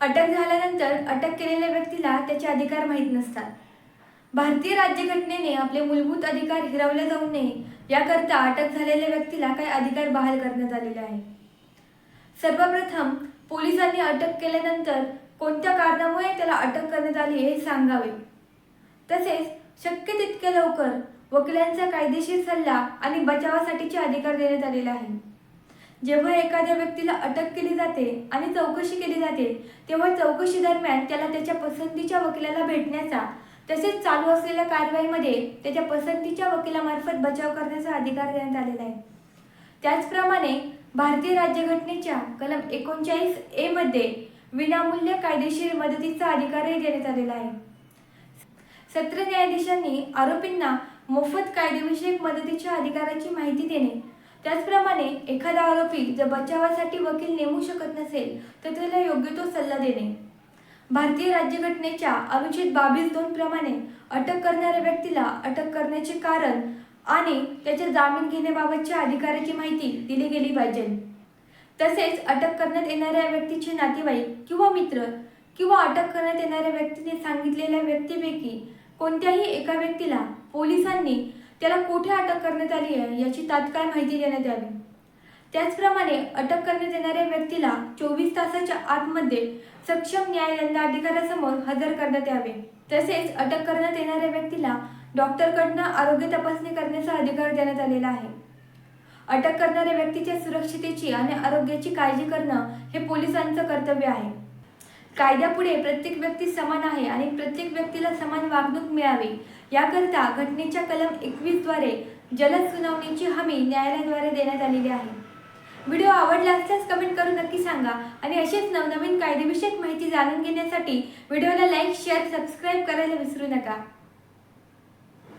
अटक झाल्यानंतर अटक केलेल्या व्यक्तीला त्याचे अधिकार माहीत नसतात. भारतीय राज्यघटनेने आपले मूलभूत अधिकार हिरावले जाऊ नये याकरता अटक झालेल्या व्यक्तीला काही अधिकार बहाल करण्यात आलेले आहे सर्वप्रथम पोलिसांनी अटक केल्यानंतर कोणत्या कारणामुळे त्याला अटक करण्यात आली हे सांगावे. तसेच शक्य तितक्या लवकर वकिलांचा कायदेशीर सल्ला आणि बचावासाठीचे अधिकार देण्यात आलेले आहे जेव्हा एखाद्या व्यक्तीला अटक केली जाते आणि चौकशी केली जाते तेव्हा चौकशी दरम्यान त्याला त्याच्या पसंतीच्या वकिलाला भेटण्याचा तसेच चालू असलेल्या कारवाईमध्ये त्याच्या पसंतीच्या वकिलामार्फत बचाव करण्याचा अधिकार देण्यात आलेला आहे. त्याचप्रमाणे भारतीय राज्यघटनेच्या कलम एकोणचाळीस ए मध्ये विनामूल्य कायदेशीर मदतीचा अधिकारही देण्यात आलेला आहे. सत्र न्यायाधीशांनी आरोपींना मोफत कायदेविषयक मदतीच्या अधिकाराची माहिती देणे त्याचप्रमाणे एखादा आरोपी जर बचावासाठी वकील नेमू शकत नसेल तर त्याला योग्य तो सल्ला देणे. भारतीय राज्यघटनेच्या अनुच्छेद बावीस दोन प्रमाणे अटक करणाऱ्या व्यक्तीला अटक करण्याचे कारण आणि त्याच्या जामीन घेण्याबाबतच्या अधिकाराची माहिती दिली गेली पाहिजे. तसेच अटक करण्यात येणाऱ्या व्यक्तीचे नातेवाईक किंवा मित्र किंवा अटक करण्यात येणाऱ्या व्यक्तीने सांगितलेल्या व्यक्तीपैकी कोणत्याही एका व्यक्तीला पोलिसांनी त्याला कुठे अटक करण्यात आली आहे याची तात्काळ माहिती देण्यात यावी. त्याचप्रमाणे अटक करण्यात येणाऱ्या व्यक्तीला चोवीस तासाच्या आतमध्ये सक्षम न्याय अधिकाऱ्यासमोर हजर करण्यात यावे. तसेच अटक करण्यात येणाऱ्या व्यक्तीला डॉक्टरकडनं आरोग्य तपासणी करण्याचा अधिकार देण्यात आलेला आहे. अटक करणाऱ्या व्यक्तीच्या सुरक्षितेची आणि आरोग्याची काळजी करणं हे पोलिसांचं कर्तव्य आहे. कायद्यापुढे प्रत्येक व्यक्ती समान आहे आणि प्रत्येक व्यक्तीला समान वागणूक मिळावी. याकरता घटनेच्या कलम एकवीसद्वारे जलद सुनावणीची हमी न्यायालयाद्वारे देण्यात आलेली आहे. व्हिडिओ आवडला असल्यास कमेंट करून नक्की सांगा आणि असेच नवनवीन कायदेविषयक माहिती जाणून घेण्यासाठी व्हिडिओला लाईक शेअर सबस्क्राईब करायला विसरू नका.